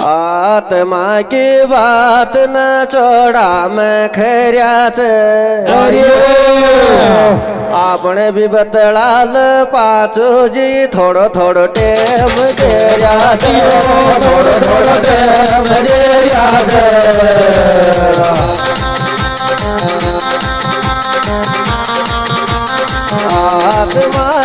આત્મા કી વાત ના ચોડા મેં ખેર્યા છે. આપણે બી બતળાલ પાછું જી થોડો થોડો ટેમ દેર્યા છે. થોડો થોડો ટેમ દેર્યા છે. આત્મા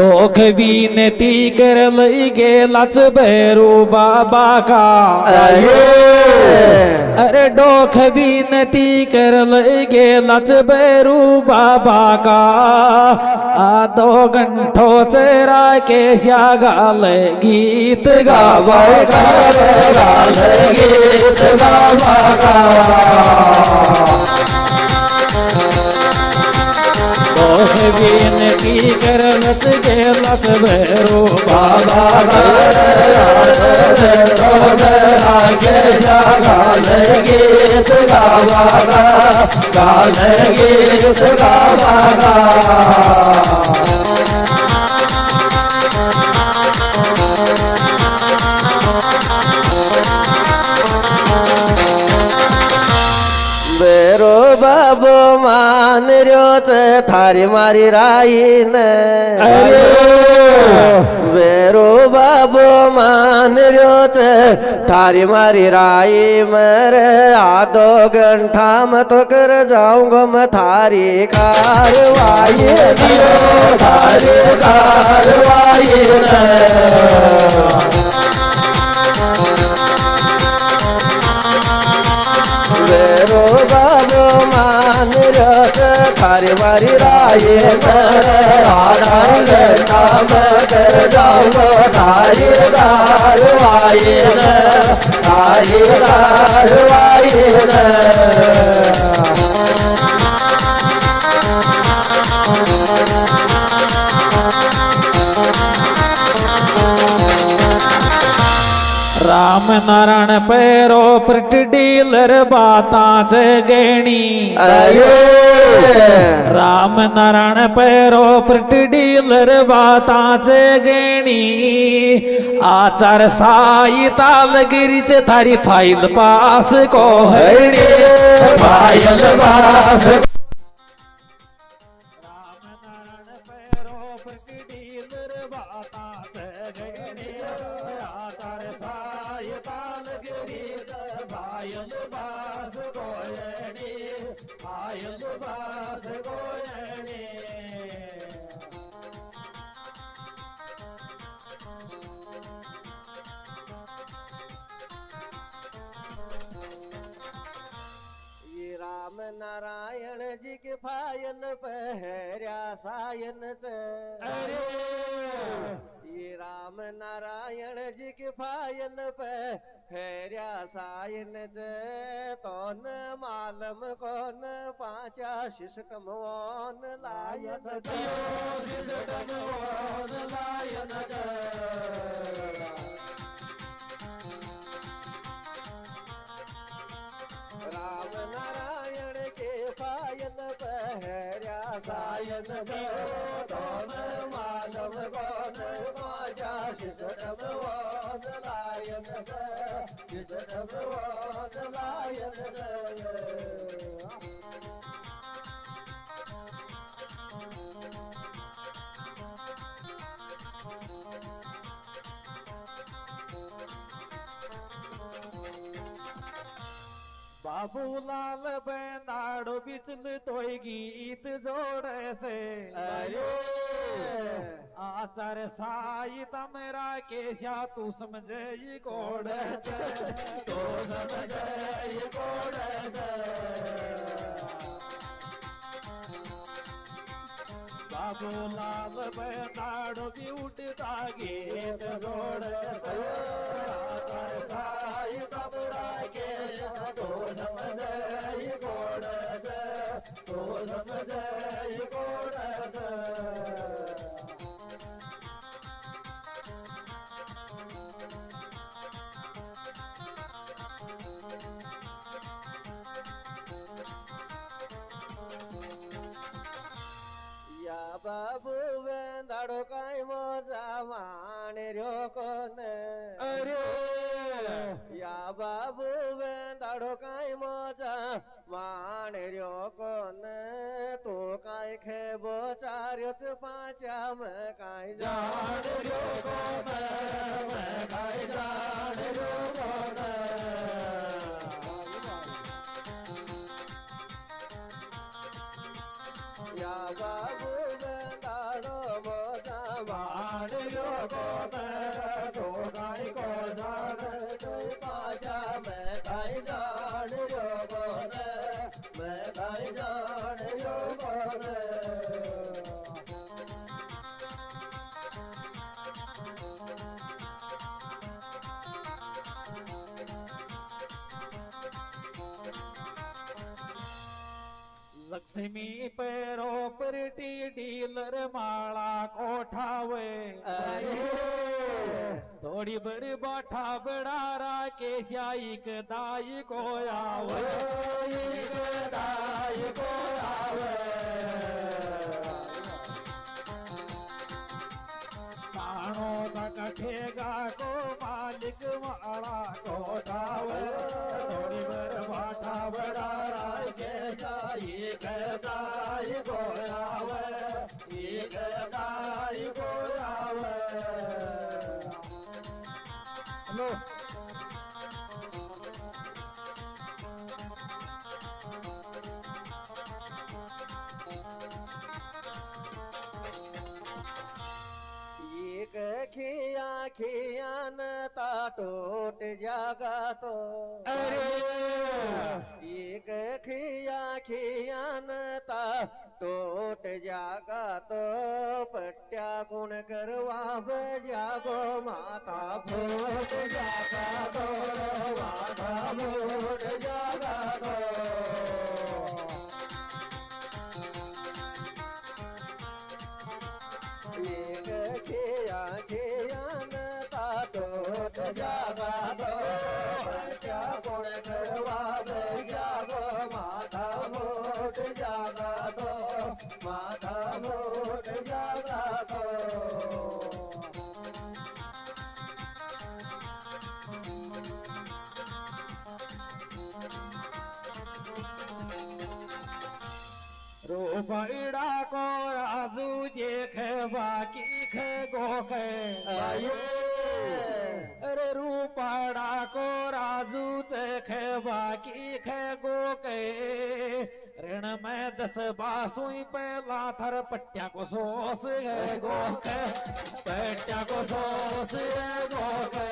डोख विनती कर लई गेलाच भैरू बाबा का. अरे. डोख विनती कर लई गेलाच भैरू बाबा का. आ दो घंटो चेरा केश्या गाल गीत गावाय का गाल गीत गावा का विनती कर लत गेलाच भैरू बाबा गीत गावा गाल गीत गावा બાબો માન રહ્યો છે થારી મારી રાઈ ને વેરો બાબો માન રહ્યો છે થારી મારી રાઈ મરે. આદો ગંઠામ તો કર જાઉં ગમ થારી કારવાઈ થારી કારવાઈ વેરો બાબો रस खारवारी राये आनंद नाम जाव तारे दारवाये तारे दारवाये राम नारायण पैरो प्रट डीलर बाता च गणी। राम नारायण पैरो प्रट डीलर बाता च गणी। आचार साई तालगिरी च थारी फाईल पास को हरणी पायल बास राम नारायण पैरो प्रट डीलर बाता च गणी। नारायण जी के फायल पहऱ्या सायनच. जी राम नारायण जी के फायल पहऱ्या सायनच. तोन मालम कोन पाचा शिष कमवोन लायन शिष कमवोन लायन नायन गण मानव गण माझ्या शिजन भवन लायन शिजन भवन बाबूलाल बैनाड़ो बिचल तो गीत जोड़े से। अरे। आचार साई तमरा केशा तू समझे ये समजे कोडच तो ಬಾಬು ಲಾಲ ಬಯನಾಡು ಬಿವುಟಿದಾಗಿ ಜೋಡ ಸಾಯಿ ತಮರಾಗೆ ತೋ ನಮ ಜಯ ಗೋಡ ತೋ ನಮ ಜಯ जोडायचे साई दाडो काय मोजा माणर्यो कोण अरे या बाबू दाडो काय मोजा माणर्यो कोण तो काय खेबो चार्योच पाच्या मग काय जाण ऱ्यो कोण मग काय जाण ऱ्यो कोण या लक्ष्मी पैरो परटी डीलर माळा कोठावे। थोडी बड़ी बाठा बड़ारा केश्या इक दाई को आवे। मानो कठेगा को मालिक माला कोठावे। एक खिया खियान ताटोट जागा तो अरे एक खिया खियान ता टोट जागा तो पट्ट्या कोण करवा जागो माता भोट जागा तो माता भोट जागा तो। रूपड़ा को राजू जे खे बाकी खे। गोखे आए। अरे रूपड़ा को राजू चे खे बाकी खे। गोके ऋण में दस बासुई पे थर पट्टिया को सोस है गोखे पट्या को सोस है गोखे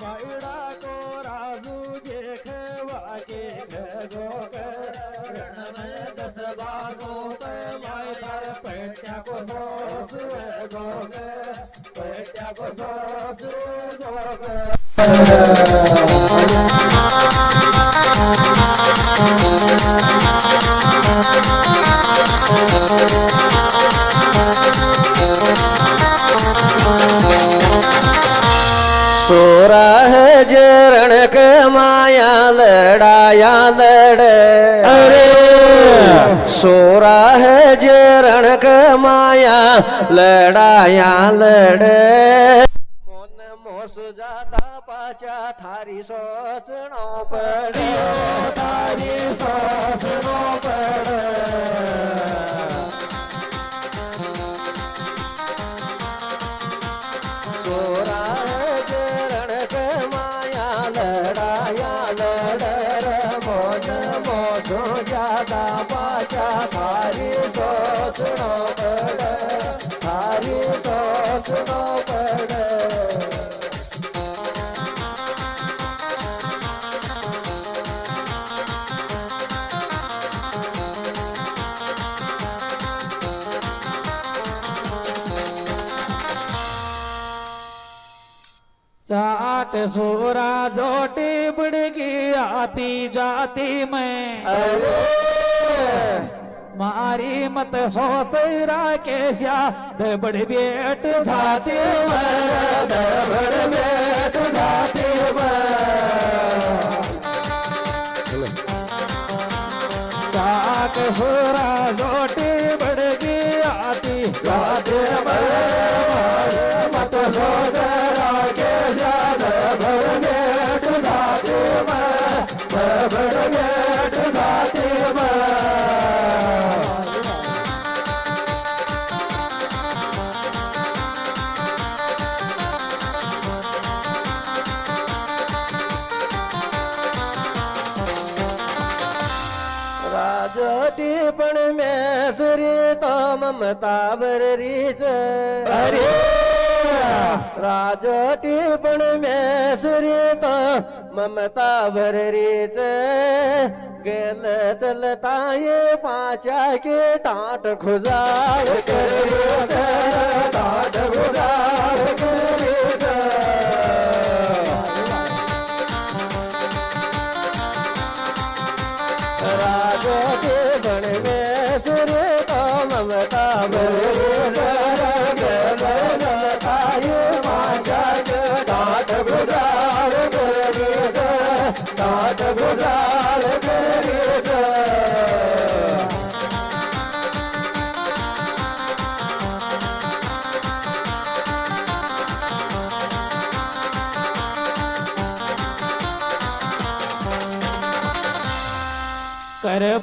बाईड़ा को राजू देख सोरा है जरण के माया अरे। सोरा है जे रण माया लड़ाया लड़े। सुजाता पाचा थारी सोचणो थारी सोचणो पडे। चाट सोरा जोटी बुड़गी आती जाती में। अरे। मारी मत सोच राकेश्या दबड़ बेट साथी दबड़ बेट जाती चाट सो आसरे तो ममता बररीच अरे! राजटी पण मेसरे तो ममता बररीच गेल चलताये पाच्या के टाट खुजाव. टाट खुजाव.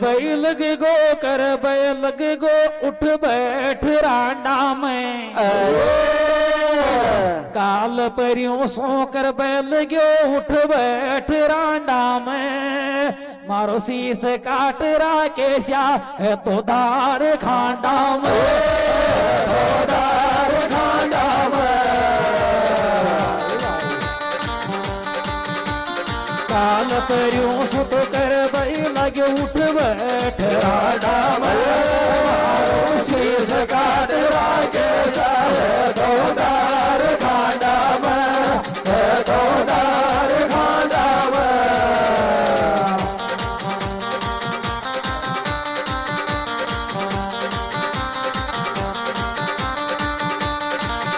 कर बई लग गो कर बई लग गो उठ बैठ रांडा में। काल परियों सो कर बैल गयो उठ बैठ रांडा में। मारो शीस काट रा केस्या है तो धार खांडा में। तो दार खांडा ચાલ કર્યું સુત કર ભાઈ લાગે ઉઠ બેઠ રાડા મરે શ્રી સકાટ વાગે ચાલે દોડા